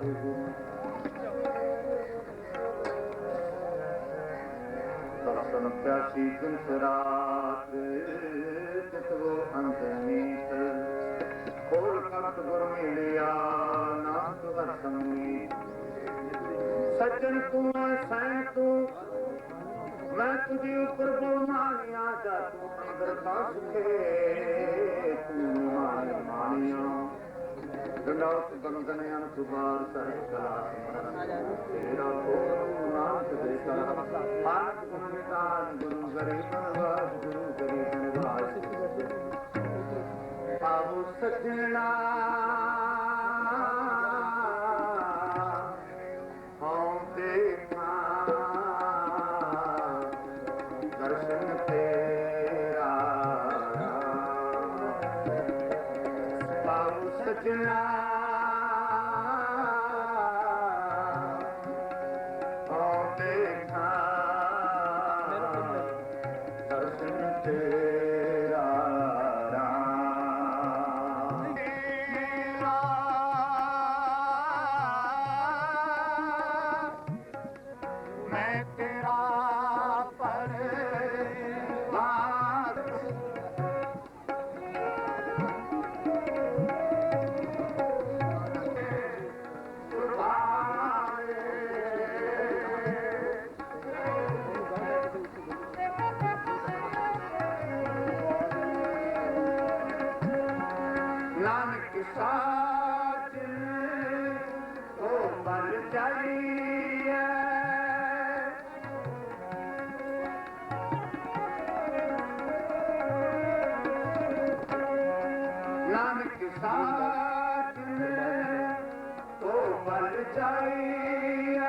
ਵਾਹਿਗੁਰੂ ਦਰਸ਼ਨ ਪਿਆਸੀ ਦਿਨ ਸਰਾਤ ਤਤਵੋ ਅੰਤਨੀਤ ਕੋਲ ਕਤ ਗੁਰ ਮਿਲਿਆ ਨਾਮ ਤੁਹਰ ਸੰਗੀਤ ਸੱਜਣ ਤੂੰ ਹੈ ਸੈਂ ਤੂੰ, ਮੈਂ ਤੁਝੇ ਉੱਪਰ ਬੁਲਾਣਿਆ ਜਾ ਤੂੰ ਅੰਦਰ ਤਾਂ ਸੁਖੇ, ਤੂੰ ਮਾਨ ਮਾਨਿਆ। جن او جننيان توبار صاحب کلاسی مرن ايرو کو قرآن سدري سارا ہا پات گونے تان گون کرے ان واد ਉਹ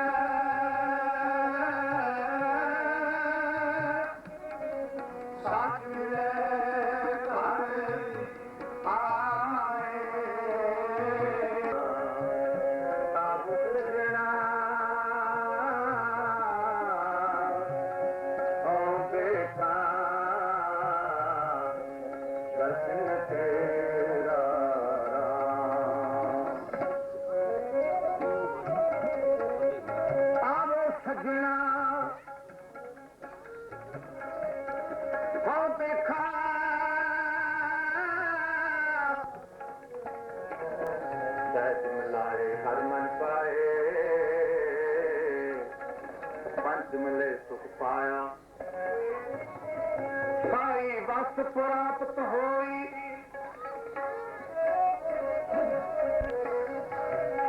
ਸਾਈ ਪ੍ਰਾਪਤ ਹੋਈ।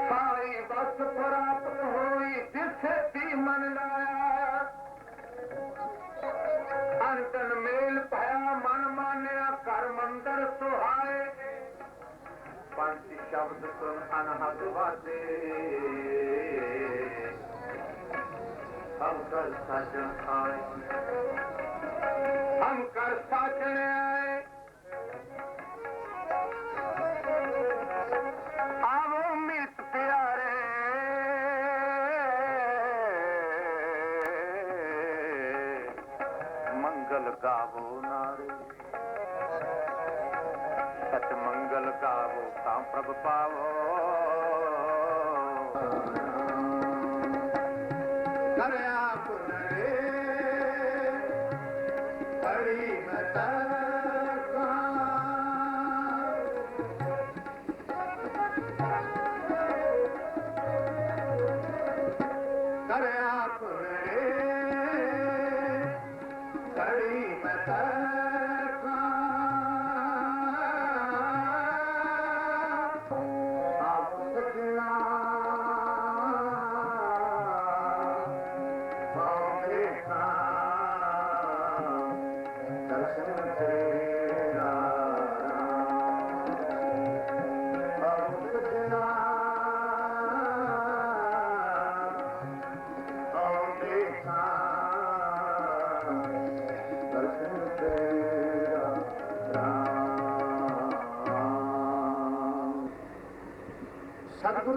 ਸਾਈ ਵਸ ਪ੍ਰਾਪਤ ਹੋਈ ਜਿਸੇ ਤੀ ਮਨ ਲਾਇਆ। ਅੰਤਨ ਮੇਲ ਭਇਆ ਮਨ ਮਾਨਿਆ ਕਰ ਮੰਦਰ ਸੁਹਾਏ। ਪੰਜ ਸ਼ਬਦ ਸੁਣ ਅਨਹਦ ਵਾਦੇ ਹਮ ਕਰ ਸਾਜਣ ਆਏ। ਹਮ ਕਰ ਸਾਜਣ ਆਵੋ ਮਿਤ ਪਿਆਰੇ। ਮੰਗਲ ਗਾਵੋ ਨਾਰੇ। ਸਚ ਮੰਗਲ ਗਾਵੋ ਤਾਂ ਪ੍ਰਭ ਪਾਵੋ। ਕਰਿਆ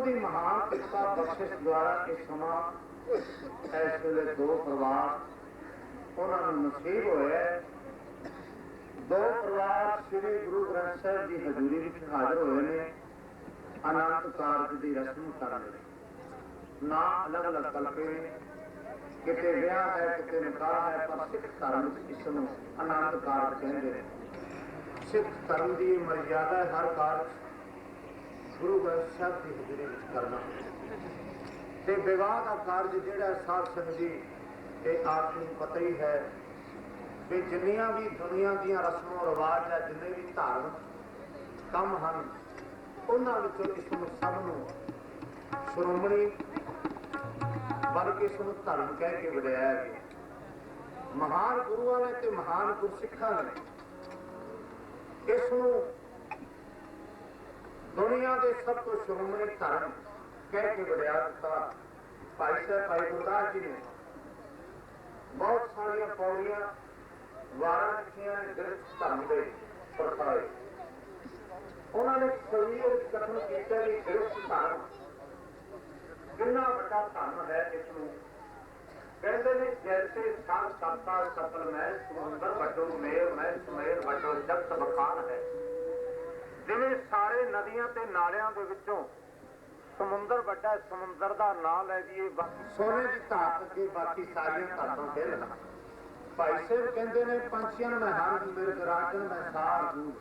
ਦੀ ਮਹਾਨ ਕਿਰਪਾ ਬਖਸ਼ਿਸ਼ ਦੁਆਰਾ ਇਹ ਸਮਾਂ ਇਸ ਵੇਲੇ ਦੋ ਪਰਿਵਾਰ ਉਹਨਾਂ ਨੂੰ ਨਸੀਬ ਹੋਇਆ ਦੋ ਪਰਿਵਾਰ ਸ੍ਰੀ ਗੁਰੂ ਗ੍ਰੰਥ ਸਾਹਿਬ ਦੀ ਹਜ਼ੂਰੀ ਵਿੱਚ ਹਾਜ਼ਰ ਹੋਏ ਨੇ। ਅਨੰਤ ਕਾਰਜ ਦੀ ਰਸਮ ਕਰਨ ਲਈ ਨਾ। ਅਲੱਗ-ਅਲੱਗ ਕਲਪੇ ਕਿਤੇ ਵਿਆਹ ਹੈ, ਕਿਤੇ ਨਿਕਾਹ ਹੈ, ਪਰ ਸਿੱਖ ਧਰਮ ਵਿੱਚ ਇਸ ਨੂੰ ਆਨੰਦ ਕਾਰਜ ਕਹਿੰਦੇ ਨੇ। ਸਿੱਖ ਧਰਮ ਦੀ ਇਹ ਮਰਜ਼ਾਦਾ ਹਰ ਕਾਰਜ ਗੁਰੂ ਗ੍ਰੰਥ ਸਾਹਿਬ ਦੀ ਹਜ਼ੂਰੀ ਵਿੱਚ ਕਰਨਾ। ਤੇ ਵਿਵਾਹ ਦਾ ਕਾਰਜ ਜਿਹੜਾ ਸਾਧ ਸੰਗਤ ਜੀ ਇਹ ਆਪ ਨੂੰ ਪਤਾ ਹੀ ਹੈ ਕਿ ਜਿੰਨੀਆਂ ਵੀ ਦੁਨੀਆ ਦੀਆਂ ਰਸਮੋ, ਰਿਵਾਜ ਹੈ, ਜਿੰਨੇ ਵੀ ਧਾਰਮਿਕ ਕੰਮ ਹਨ, ਉਹਨਾਂ ਵਿੱਚੋਂ ਇਸ ਨੂੰ ਸਭ ਨੂੰ ਸ਼੍ਰੋਮਣੀ ਬਲਕਿ ਇਸ ਨੂੰ ਧਰਮ ਕਹਿ ਕੇ ਵਡਿਆਇਆ ਗਿਆ। ਮਹਾਨ ਗੁਰੂਆਂ ਨੇ ਤੇ ਮਹਾਨ ਗੁਰਸਿੱਖਾਂ ਨੇ ਇਸ ਨੂੰ ਦੁਨੀਆ ਦੇ ਸਭ ਤੋਂ ਸ਼੍ਰੋਮਣੀ ਧਰਮ ਕਹਿ ਕੇ ਵਡਿਆ ਦਿੱਤਾ। ਭਾਈ ਸਾਹਿਬ, ਭਾਈ ਗੁਰਦਾਸ ਜੀ ਨੇ ਬਹੁਤ ਸਾਰੀਆਂ ਪੌੜੀਆਂ, ਵਾਰਾਂ ਲਿਖੀਆਂ ਨੇ ਗ੍ਰਸਥ ਧਰਮ ਦੇ ਪ੍ਰਤਾਏ ਉਹਨਾਂ ਨੇ ਸਰੀਰ ਕਥਨ ਕੀਤਾ ਕਿ ਗ੍ਰਸਥ ਧਰਮ। ਕਿੰਨਾ ਵੱਡਾ ਧਰਮ ਹੈ ਇਸ ਨੂੰ? ਕਹਿੰਦੇ ਨੇ, ਜੈਸੇ ਸੰਗ ਸੰਤਾ ਸਤਲ ਮੈਂ ਸਮੁੰਦਰ ਵੱਡੋ ਮੇਰ ਮੈਂ ਸੁਮੇਰ ਵੱਡੋ ਜਗਤ ਬਖਾਨ ਹੈ। ਜਿਵੇਂ ਸਾਰੇ ਨਦੀਆਂ ਤੇ ਨਾਲਿਆਂ ਦੇ ਵਿੱਚੋਂ ਸਮੁੰਦਰ ਵੱਡਾ ਹੈ, ਸਮੁੰਦਰ ਦਾ ਨਾਂ ਲੈ ਜੀਏ ਸੋਨੇ ਦੀ ਧਾਤ ਅੱਗੇ ਬਾਕੀ ਸਾਰੀਆਂ ਧਾਤਾਂ ਫੇਲ ਭਾਈ ਸਾਹਿਬ ਕਹਿੰਦੇ ਨੇ ਪੰਛੀਆਂ ਨੂੰ ਮੈਂ ਹਰ ਮਿਰਗ ਰਾਜਨ ਮੈਂ ਸਾਰ ਦੂਰ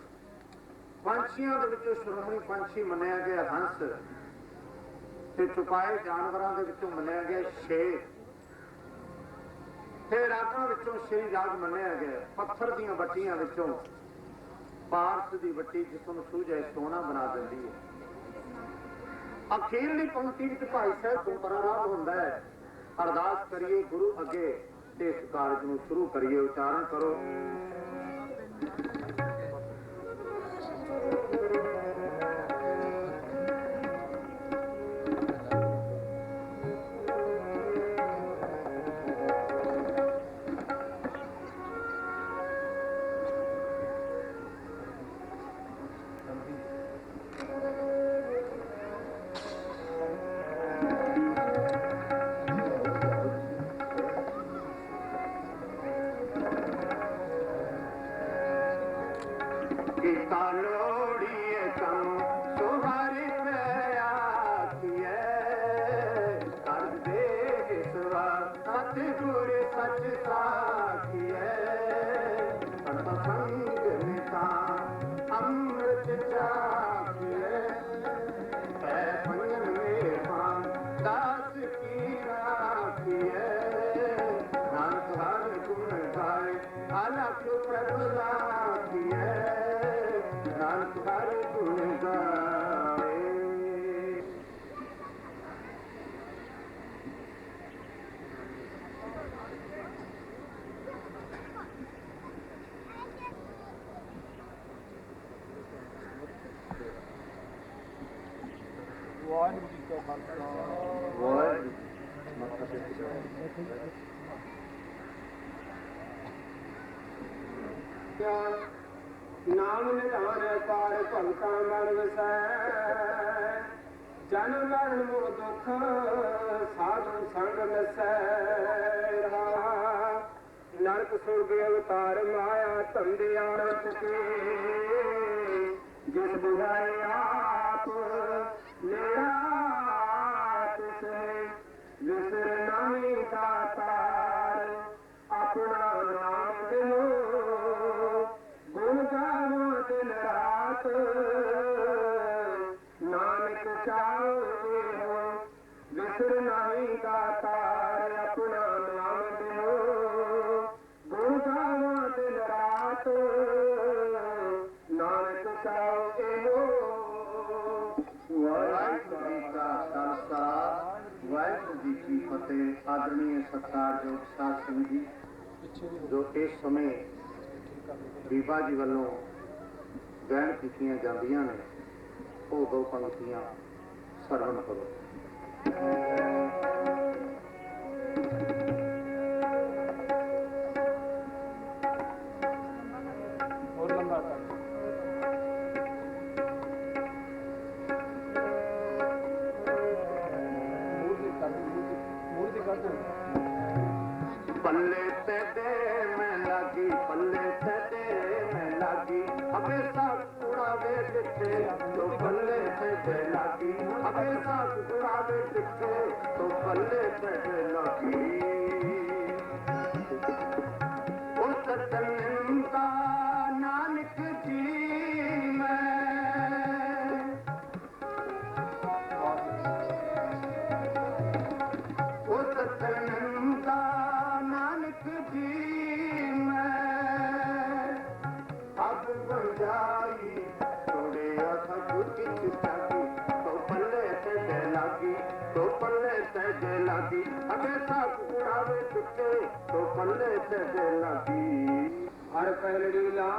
ਪੰਛੀਆਂ ਦੇ ਵਿੱਚੋਂ ਸ਼੍ਰੋਮਣੀ ਪੰਛੀ ਮੰਨਿਆ ਗਿਆ ਹੰਸ ਤੇ ਚੁਕਾਏ ਜਾਨਵਰਾਂ ਦੇ ਵਿੱਚੋਂ ਮੰਨਿਆ ਗਿਆ ਸ਼ੇਰ। ਤੇ ਰਾਗਾਂ ਵਿੱਚੋਂ ਸ਼੍ਰੀ ਰਾਗ ਮੰਨਿਆ ਗਿਆ ਪੱਥਰ ਦੀਆਂ ਬੱਟੀਆਂ ਵਿੱਚੋਂ ਪਾਰਸ ਦੀ ਬੱਟੀ ਜਿਸਮ ਨੂੰ ਸੂਝੇ ਸੋਨਾ ਬਣਾ ਦਿੰਦੀ ਹੈ। ਅਖੀਰਲੀ ਪੰਕਤੀ ਵਿੱਚ ਭਾਈ ਸਾਹਿਬ ਤੋਂ ਪਰਾਰਾਧ ਹੁੰਦਾ ਹੈ। ਅਰਦਾਸ ਕਰੀਏ ਗੁਰੂ ਅੱਗੇ, ਤੇ ਇਸ ਕਾਰਜ ਨੂੰ ਸ਼ੁਰੂ ਕਰੀਏ, ਉਚਾਰਨ ਕਰੋ। ਨਾਮ ਨਿਧਾਨ ਪਾਰ ਭਗਤਾਂ ਮਨ ਵਸੈ ਜਨਮ ਮਰਨ ਮੋਹ ਦੁਖ, ਸਾਧੂ ਸੰਗ ਨਸੈ ਰਹਾ। ਨਰਕ ਸੁਰਗ ਅਵਤਾਰ ਮਾਇਆ ਧੰਦੇ ਆਰਤ ਜਿਸ ਬੁਝਾਏ ਆਪ, ਮੇਰਾ ਜੀ ਕੀ ਫਤਿਹ ਆਦਰਣੀय ਸਾਧ ਸੰਗਤ ਜੀ, ਜੋ ਇਸ ਸਮੇਂ ਬੀਬਾ ਜੀ ਵੱਲੋਂ ਗਾਇਨ ਕੀਤੀਆਂ ਜਾਂਦੀਆਂ ਨੇ, ਉਹ ਦੋ ਪੰਕਤੀਆਂ ਸਰਵਣ ਕਰੋ।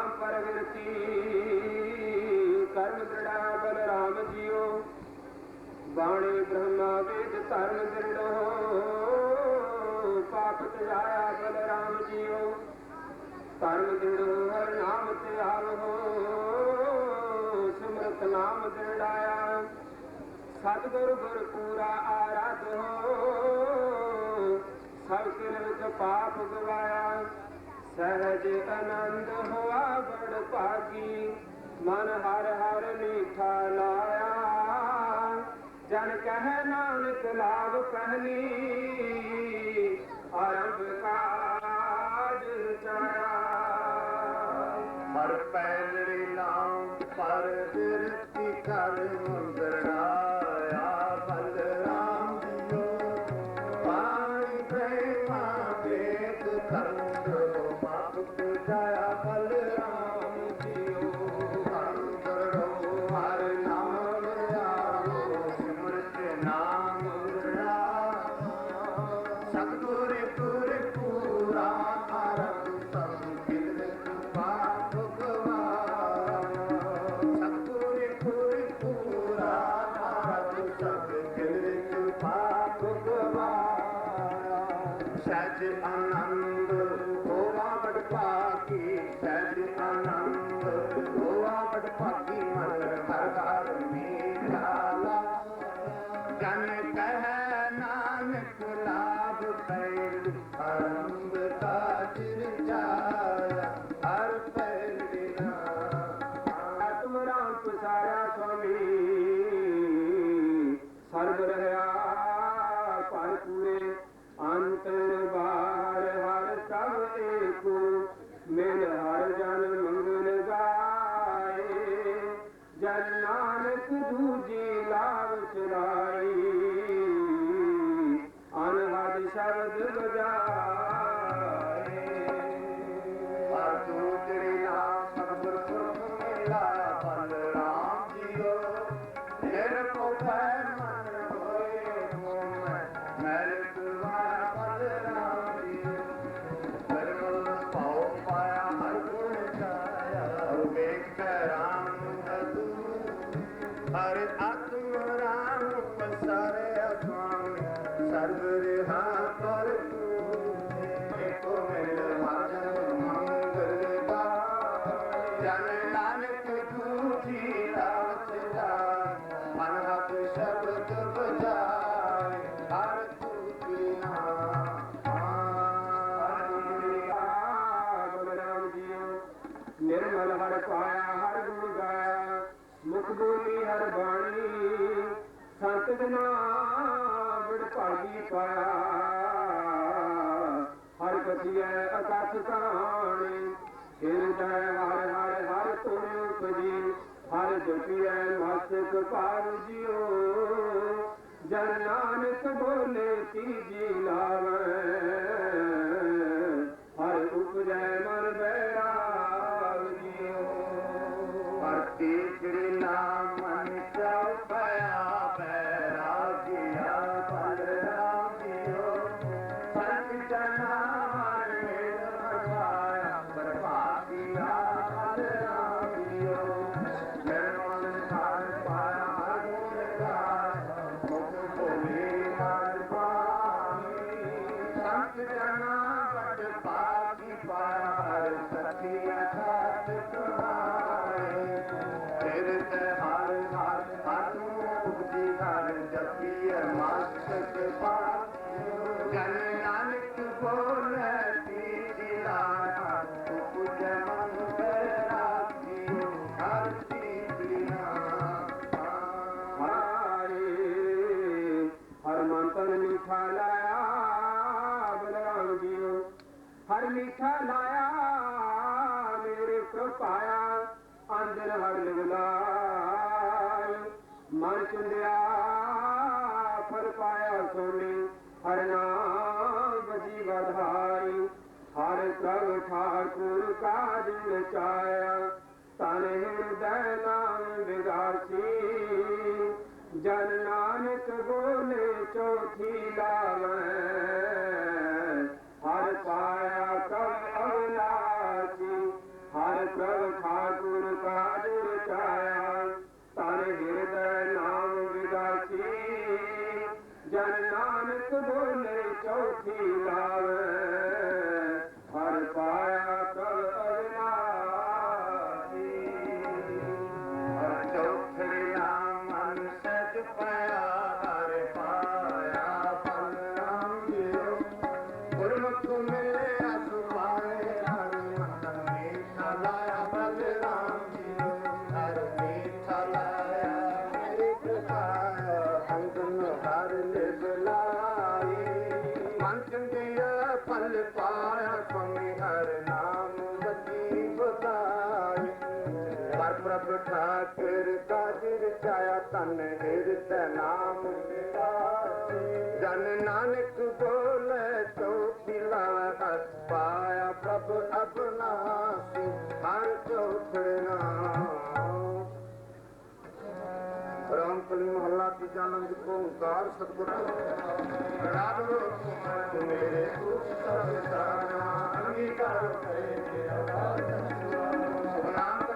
ਪਰਵਿਰਤੀ। ਕਰਮ ਬਲਰਾਮ ਜੀਓ। ਬਾਣੇ ਬ੍ਰਹਮਾ ਵੇਦ ਧਰਮ ਦ੍ਰਿੜੋ। ਪਾਪ ਤਿਆਇਆ ਬਲਰਾਮ ਜੀਓ। ਧਰਮ ਦ੍ਰਿੜੋ, ਹਰ ਨਾਮ ਤੇ ਆਵੋ ਸਿਮਰਤ ਨਾਮ ਦ੍ਰਿੜਾਇਆ। ਸਤਿਗੁਰ ਗੁਰ ਪੂਰਾ ਆਰਾਧ। ਹੋ ਸਿਰ ਵਿੱਚ ਪਾਪ ਗਵਾਇਆ। ਸਹਿਜ ਆਨੰਦ ਹੋਆ ਬੜ ਭਾਗੀ, ਮਨ ਹਰ ਹਰ ਨੀਠਾ ਲਾਇਆ। ਜਨ ਕਹਿ ਨਾਨਕ ਲਾਭ ਪਹਿਲੀ ਆਰੰਭ ਕਾਜ ਚਾਇਆ। ਮਰ ਪੈ ਨਾਮ ਪਰ ਬਿਰਤੀ ਕਰ ਨਿਰਮਲ ਹਰ ਪਾਇਆ ਹਰ ਗੁਣ ਗਾਇਆ ਮੁਖ ਹਰ ਬਾਣੀ ਸੰਤ ਪਾਇਆ ਹਰ ਕਥਿਐ ਅਕਥ ਕਹਾਣੀ ਹਰ ਹਰ ਹਰ ਹਰ ਜਪਿਐ ਮਸਤ ਪਾਰ Thank you. ਲਾਇਆ, ਮੇਰੇ ਕੋ ਪਾਇਆ, ਅੰਦਰ ਹੜ ਲਗਲਾਇ ਮਨ ਚੁੰਦਿਆ, ਫਲ ਪਾਇਆ ਸੋਨੇ, ਹਰ ਨਾਮ ਬਜੀ ਵਧਾਈ ਹਰ ਸੰਗ ਠਾਕੁਰ ਕਾਜ ਨਚਾਇਆ ਤਨ ਦੇ ਨਾਮ ਜਨ ਨਾਨਕ ਬੋਲੇ ਤੋ ਪਿਲਾ ਹਸ ਪਾਇਆ ਪ੍ਰਭ ਆਪਣਾ ਹਰ ਚੌਥਣਾ ਰਾਮਕਲੀ ਮਹੱਲਾ ਦੀ ਜਨਮ ਦੀ ਓੰਕਾਰ ਸਤਿਗੁਰ। ਰਾਮ ਮੇਰੇ ਸੁਖ ਸਰਬ ਅੰਗੀਕਾਰ ਕਰੇ ਰਾਮ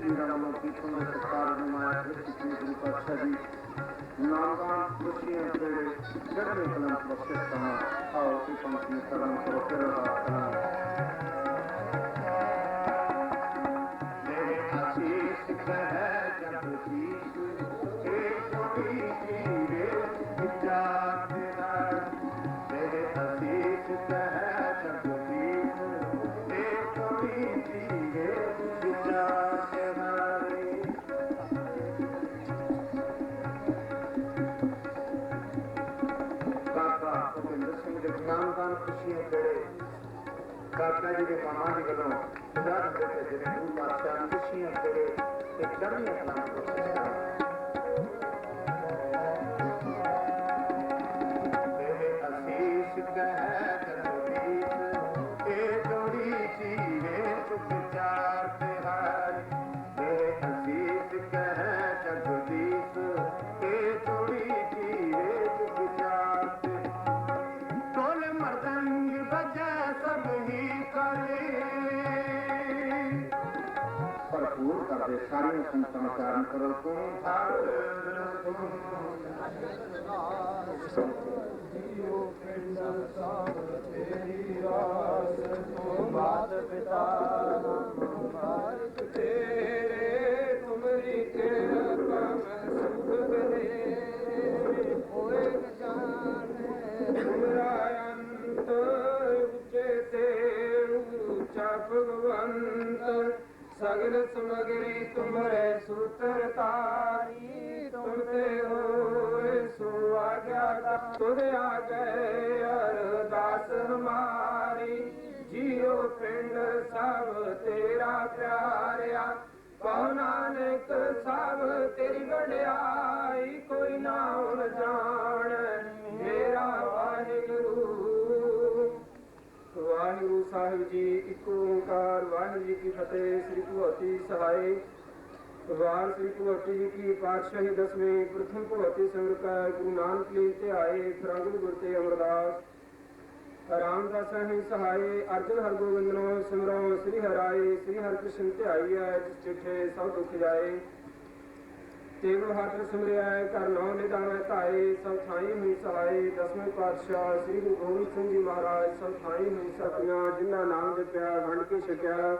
ਮੇਰਾ ਨਾਮ ਕੀਰਤਨ ਦਾ ਸਰਕਾਰ ਨੂੰ ਮਾਇਆ ਸ੍ਰਿਸ਼ਟੀ ਦੀ ਗੁਰੂ ਪਾਤਸ਼ਾਹ ਜੀ ਨਾਮਕਾਨ ਬਖਸ਼ੀਆਂ ਦੇ ਚੜ੍ਹਦੇ ਕਲਮ ਬਖਸ਼ਿਸ਼ ਕਰਨਾ ਆਓ ਕਿ ਪੰਕਤੀ ਕਰਮ ਕਰੋ ਕਰਨਾ ਜੀ ਦੇ ਮਾਮਾ ਵੱਲੋਂ ਪੰਜਾਹ ਨੰਬਰ ਜਿਹੜੇ ਗੁਰੂ ਪਾਤਸ਼ਾਹ ਖੁਸ਼ੀਆਂ ਤੇਰੇ ਤੇ ਚੜ੍ਹਦੀਆਂ ਕਲਾਂ ਨੂੰ ਕਰਦੇ ਸਾਰੀਆਂ ਸੰਤਾਂ ਉਚਾਰਨ ਕਰੋ ਤੂੰ ਥਾਰ ਤੂੰ ਸਗਲ ਤੁਮਰੇ ਸੂਤਰ ਤਾਰੀ, ਤੁਮ ਤੇ ਹੋਏ ਸੋ ਆਗਿਆ ਤੁਧ ਆ ਗਏ ਅਰਦਾਸ ਹਮਾਰੀ ਜੀਉ ਪਿੰਡ ਸਭ ਤੇਰਾ ਪਿਆਰਿਆ। ਕਹੋ ਨਾਨਕ ਸਭ ਤੇਰੀ ਵਡਿਆਈ, ਕੋਈ ਨਾ ਹੁਣ ਜਾਣ ਮੇਰਾ ਸਾਹਿਬ ਜੀ, ਇੱਕ ਓੰਕਾਰ ਵਾਹਿਗੁਰੂ ਜੀ ਕੀ ਫਤਿਹ, ਸ੍ਰੀ ਭਗਵਤੀ ਸਹਾਈ। ਭਗਵਾਨ ਸ੍ਰੀ ਭਗਵਤੀ ਜੀ ਕੀ ਪਾਤਸ਼ਾਹੀ ਦਸਵੇਂ, ਪ੍ਰਥਮ ਭਗਵਤੀ ਸੰਗ੍ਰਹ ਗੁਰੂ ਨਾਨਕ ਦੇਵ ਤੇ ਆਏ ਫਰੰਗਲ ਗੁਰ ਤੇ ਅਮਰਦਾਸ। ਰਾਮਦਾਸ ਹੀ ਸਹਾਏ ਅਰਜਨ ਹਰਗੋਬਿੰਦਨੋ ਸਿਮਰੋ, ਸ੍ਰੀ ਹਰਾਏ ਸ੍ਰੀ ਹਰਿਕ੍ਰਿਸ਼ਨ ਤੇ ਆਈ ਜਿਸ ਚਿਠੇ ਸਭ ਦੁੱਖ ਜਾਏ। ਤੇਗ ਹਾਥ ਸਿਮਰਿਆ ਕਰ ਨੌ ਨਿਦਾਨ ਧਾਏ ਸਭ ਥਾਈ ਹੋਈ ਸਹਾਏ ਦਸਵੇਂ ਪਾਤਸ਼ਾਹ ਸ੍ਰੀ ਗੁਰੂ ਗੋਬਿੰਦ ਸਿੰਘ ਜੀ ਮਹਾਰਾਜ ਸਭ ਥਾਈ ਹੋਈ ਸਤਿਆਂ ਜਿਨ੍ਹਾਂ ਨਾਮ ਜਪਿਆ ਵੰਡ ਕੇ ਛਕਿਆ।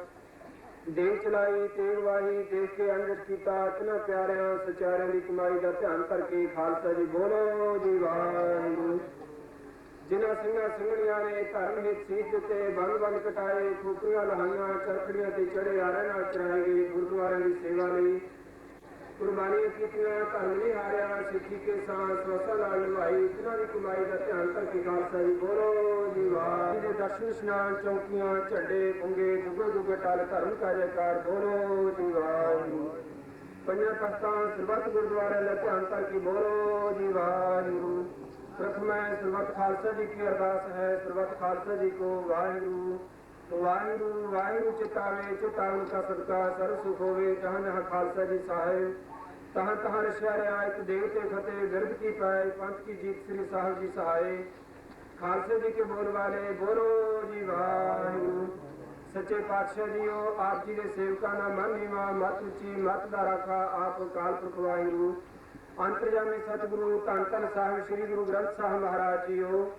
ਦੇਵ ਚਲਾਈ, ਤੇਗ ਵਾਹੀ, ਦੇਖ ਕੇ ਅੰਗਤ ਕੀਤਾ ਇਤਨਾ ਪਿਆਰਿਆਂ, ਸਚਾਰਿਆਂ ਦੀ ਕਮਾਈ ਦਾ ਧਿਆਨ ਕਰਕੇ ਖਾਲਸਾ ਜੀ ਬੋਲੋ ਜੀ ਵਾਹਿਗੁਰੂ। ਜਿਨ੍ਹਾਂ ਸਿੰਘਾਂ ਸਿੰਘਣੀਆਂ ਨੇ ਧਰਮ ਹਿੱਤ ਸੀਸ ਦਿੱਤੇ, ਬੰਦ ਬੰਦ ਕਟਾਏ ਖੋਪਰੀਆਂ ਲਹਾਈਆਂ, ਚਰਖੜੀਆਂ ਤੇ ਚੜੇ ਆਰਿਆਂ ਨਾਲ ਚਰਾਏ ਗਏ, ਗੁਰਦੁਆਰਿਆਂ ਦੀ ਸੇਵਾ ਲਈ। ਕੁਰਬਾਨੀਆਂ ਕੀਤੀਆਂ ਧਰਮ ਨਹੀਂ ਹਾਰਿਆ, ਸਿੱਖੀ ਕੇ ਸਾਹ ਸਵਸਾ ਨਾਲ ਨਿਭਾਈ। ਜਿਨ੍ਹਾਂ ਦੀ ਕਮਾਈ ਦਾ ਧਿਆਨ ਕਰਕੇ ਖਾਲਸਾ ਜੀ ਬੋਲੋ ਜੀ ਵਾਹ। ਦੇ ਦਰਸ਼ਨ ਇਸ਼ਨਾਨ ਚੌਕੀਆਂ, ਝੰਡੇ, ਪੁੰਗੇ ਦੁੱਗੇ ਦੁੱਗੇ ਟਾਲ ਧਰਮ ਕਾਰਜਕਾਰ ਬੋਲੋ ਜੀ ਵਾਹਿਗੁਰੂ ਪੰਜਾਂ ਤਖਤਾਂ ਸਰਬੱਤ ਗੁਰਦੁਆਰੇ ਦਾ ਧਿਆਨ ਕਰਕੇ ਬੋਲੋ ਜੀ ਵਾਹਿਗੁਰੂ ਪ੍ਰਥਮ ਹੈ ਸਰਬੱਤ ਖਾਲਸਾ ਜੀ ਕੀ ਅਰਦਾਸ ਹੈ, ਸਰਬੱਤ ਖਾਲਸਾ ਜੀ ਕੋ ਵਾਹਿਗੁਰੂ। ਵਾਹਿਗੁਰੂ ਵਾਹਿਗੁਰੂ ਚਿਤਾਵੇ, ਚਿਤਾਵਨ ਕਾ ਸਦਕਾ, ਸਰਬ ਸੁਖ ਹੋਵੇ, ਜਹਾਂ ਖਾਲਸਾ ਜੀ ਸਾਹਿਬ। ਤਹਾਂ ਤਹਾਂ ਰਸ਼ਿਆ ਰਿਆ ਦੇਵ ਤੇ ਫਤਿਹ, ਬਿਰਧ ਕੀ ਪਾਏ ਪੰਥ ਕੀ ਜੀਤ ਸ੍ਰੀ ਸਾਹਿਬ ਜੀ ਸਹਾਏ। ਖਾਲਸੇ ਜੀ ਕੇ ਬੋਲ ਵਾਲੇ, ਬੋਲੋ ਜੀ ਵਾਹਿਗੁਰੂ। ਸੱਚੇ ਪਾਤਸ਼ਾਹ ਜੀਓ, ਆਪ ਜੀ ਦੇ ਸੇਵਕਾਂ ਦਾ ਮਨ ਮਤ ਉੱਚੀ, ਮਤ ਦਾ ਰਾਖਾ ਆਪ ਕਾਲ ਪੁਰਖ ਵਾਹਿਗੁਰੂ। ਅੰਤਰਜਾਮੀ ਸਤਿਗੁਰੂ, ਧੰਨ ਧੰਨ ਸਾਹਿਬ, ਸ੍ਰੀ ਗੁਰੂ ਗ੍ਰੰਥ ਸਾਹਿਬ ਮਹਾਰਾਜ ਜੀਓ।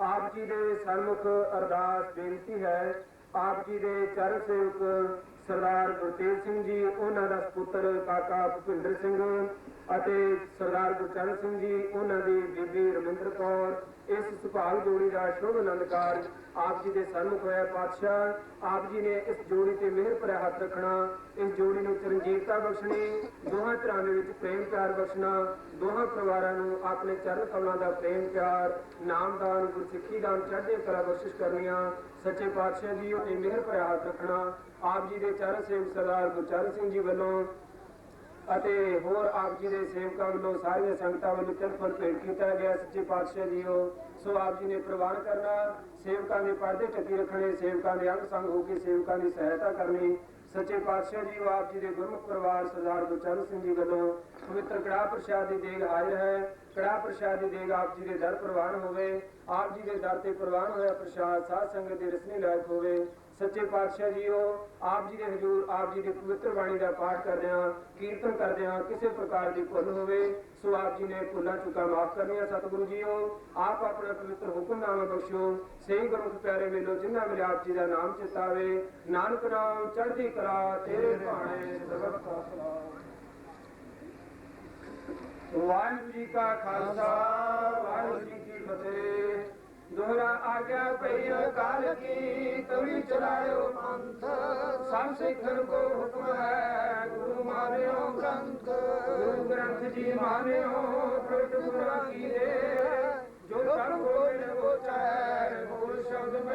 ਆਪ ਜੀ ਦੇ ਸਨਮੁਖ ਅਰਦਾਸ ਬੇਨਤੀ ਹੈ ਆਪ ਜੀ ਦੇ ਚਰਨ ਸੇਵਕ ਸਰਦਾਰ ਗੁਰਤੇਜ ਸਿੰਘ ਜੀ, ਉਹਨਾਂ ਦਾ ਸੁਪੁੱਤਰ ਕਾਕਾ ਭੁਪਿੰਦਰ ਸਿੰਘ ਅਤੇ ਸਰਦਾਰ ਗੁਰਚਰਨ ਸਿੰਘ ਜੀ, ਉਹਨਾਂ ਦੀ ਬੀਬੀ ਰਮਿੰਦਰ ਕੌਰ ਇਸ ਸੁਭਾਗ ਜੋੜੀ ਦਾ ਸ਼ੁਭ ਆਨੰਦ ਕਾਰਜ ਆਪ ਜੀ ਦੇ ਸਨਮੁਖ ਹੋਇਆ ਪਾਤਸ਼ਾਹ, ਆਪ ਜੀ ਨੇ ਇਸ ਜੋੜੀ ਤੇ ਮਿਹਰ ਭਰਿਆ ਹੱਥ ਰੱਖਣਾ। ਇਸ ਜੋੜੀ ਨੂੰ ਚਰਨਜੀਵਤਾ ਬਖਸ਼ਣੀ, ਦੋਹਾਂ ਧਿਰਾਂ ਦੇ ਵਿੱਚ ਪ੍ਰੇਮ ਪਿਆਰ ਬਖਸ਼ਣਾ, ਦੋਹਾਂ ਪਰਿਵਾਰਾਂ ਨੂੰ ਆਪਣੇ ਚਰਨ ਕਮਲਾਂ ਦਾ ਪ੍ਰੇਮ ਪਿਆਰ, ਨਾਮਦਾਨ, ਗੁਰਸਿੱਖੀ ਦਾਨ, ਚੜ੍ਹਦੀ ਕਲਾ ਬਖਸ਼ਿਸ਼ ਕਰਨੀਆਂ। ਸੱਚੇ ਪਾਤਸ਼ਾਹ ਜੀ ਉਹ ਮਿਹਰ ਭਰਿਆ ਹੱਥ ਰੱਖਣਾ। ਆਪ ਜੀ ਦੇ ਚਰਨ ਸੇਵਕ ਸਰਦਾਰ ਗੁਰਚਰਨ ਸਿੰਘ ਜੀ ਵੱਲੋਂ ਅਤੇ ਹੋਰ ਆਪ ਜੀ ਦੇ ਸੇਵਕਾਂ ਵੱਲੋਂ ਸਾਰੀਆਂ ਸੰਗਤਾਂ ਵੱਲੋਂ ਤਿਰਫਲ ਭੇਟ ਕੀਤਾ ਗਿਆ। ਸੱਚੇ ਪਾਤਸ਼ਾਹ ਜੀਓ, ਸੋ ਆਪ ਜੀ ਨੇ ਪ੍ਰਵਾਨ ਕਰਨਾ, ਸੇਵਕਾਂ ਦੇ ਪਰਦੇ ਟੱਕੀ ਰੱਖਣੇ, ਸੇਵਕਾਂ ਦੇ ਅੰਗ ਸੰਗ ਹੋ ਕੇ ਸੇਵਕਾਂ ਦੀ ਸਹਾਇਤਾ ਕਰਨੀ। ਸੱਚੇ ਪਾਤਸ਼ਾਹ ਜੀ ਆਪ ਜੀ ਦੇ ਗੁਰਮੁਖ ਪਰਿਵਾਰ ਸਰਦਾਰ ਗੁਰਚਰਨ ਸਿੰਘ ਜੀ ਵੱਲੋਂ ਪਵਿੱਤਰ ਕੜਾ ਪ੍ਰਸ਼ਾਦ ਦੀ ਦੇਗ ਹਾਜ਼ਰ ਹੈ। ਕੜਾ ਪ੍ਰਸ਼ਾਦ ਦੀ ਦੇਗ ਆਪ ਜੀ ਦੇ ਦਰ ਪ੍ਰਵਾਨ ਹੋਵੇ। ਆਪ ਜੀ ਦੇ ਦਰ ਤੇ ਪ੍ਰਵਾਨ ਹੋਇਆ ਪ੍ਰਸ਼ਾਦ, ਸਾਧ ਸੰਗਤ ਦੇ ਰਸਨੀ ਲਾਇਕ ਹੋਵੇ। ਸੱਚੇ ਪਾਤਸ਼ਾਹ ਜੀਓ ਆਪ ਜੀ ਦੇ ਹਜ਼ੂਰ, ਆਪ ਜੀ ਦੀ ਪਵਿੱਤਰ ਬਾਣੀ ਦਾ ਪਾਠ ਕਰਦਿਆਂ ਕੀਰਤਨ ਕਰਦਿਆਂ ਕਿਸੇ ਪ੍ਰਕਾਰ ਦੀ ਭੁੱਲ ਹੋਵੇ, ਸੋ ਆਪ ਜੀ ਨੇ ਭੁੱਲਾਂ ਚੁੱਕਾ, ਮਾਫ ਕਰਨੀਆਂ ਸਤਿਗੁਰੂ ਜੀਓ ਆਪ ਆਪਣਾ ਪਵਿੱਤਰ ਹੁਕਮਨਾਮਾ ਬਖਸ਼ੋ। ਸਹੀ ਗੁਰੂ ਪਿਆਰੇ ਵੇਲੋ ਜਿਨ੍ਹਾਂ ਮੇਰੇ ਆਪ ਜੀ ਦਾ ਨਾਮ ਚਿਤਾਵੇ, ਨਾਨਕ ਨਾਮ ਚੜ੍ਹਦੀ ਕਲਾ, ਤੇਰੇ ਭਾਣੇ ਸਰਬਤ ਦਾ ਸਲਾਮ ਵਾਹਿਗੁਰੂ ਜੀ ਕਾ ਖਾਲਸਾ, ਵਾਹਿਗੁਰੂ ਜੀ ਕੀ ਫਤਿਹ। ਦੋਹਰਾ ਆਗਿਆ ਪਈ ਕਾਲ ਕੀ ਤਵੀ ਚਲਾਇਓ ਪੰਥ। ਸਭ ਸਿੱਖਨ ਕੋ ਹੁਕਮ ਹੈ, ਗੁਰੂ ਮਾਨਿਓ ਗ੍ਰੰਥ। ਗੁਰੂ ਗ੍ਰੰਥ ਜੀ ਮਾਨਿਓ, ਪ੍ਰਗਟ ਗੁਰਾਂ ਕੀ ਦੇ। ਜੋ ਸਭ ਕੋ ਮਿਲ ਵੋ ਚਾਹੈ ਬੋਲ ਸ਼ਬਦ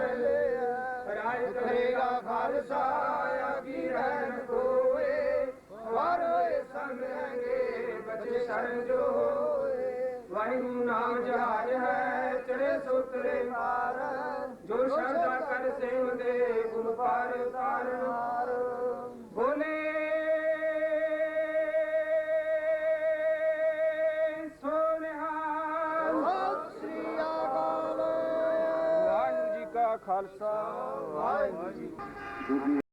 ਰਾਜ ਕਰੇ ਵਰਸਾਇਆ ਕੀ ਰਹਿਣ ਕੋਏ। ਵਾਰ ਹੋਏ ਸੰਗ ਰਹਿੰਗੇ ਬਚੇ ਸ਼ਰਨ ਜੋ ਵਾਹਿਗੁਰੂ ਨਾਮ ਜਹਾਜ ਹੈ ਚੜੇ ਸੋਤਰੇ ਮਾਰ ਜੋ ਸ਼ਰਧਾ ਕਰ ਸੇਵਦੇ ਗੁਣ ਪਾਰ ਬੋਲੇ ਵਾਹਿਗੁਰੂ ਜੀ ਕਾ ਖਾਲਸਾ ਵਾਹਿਗੁਰੂ ਜੀ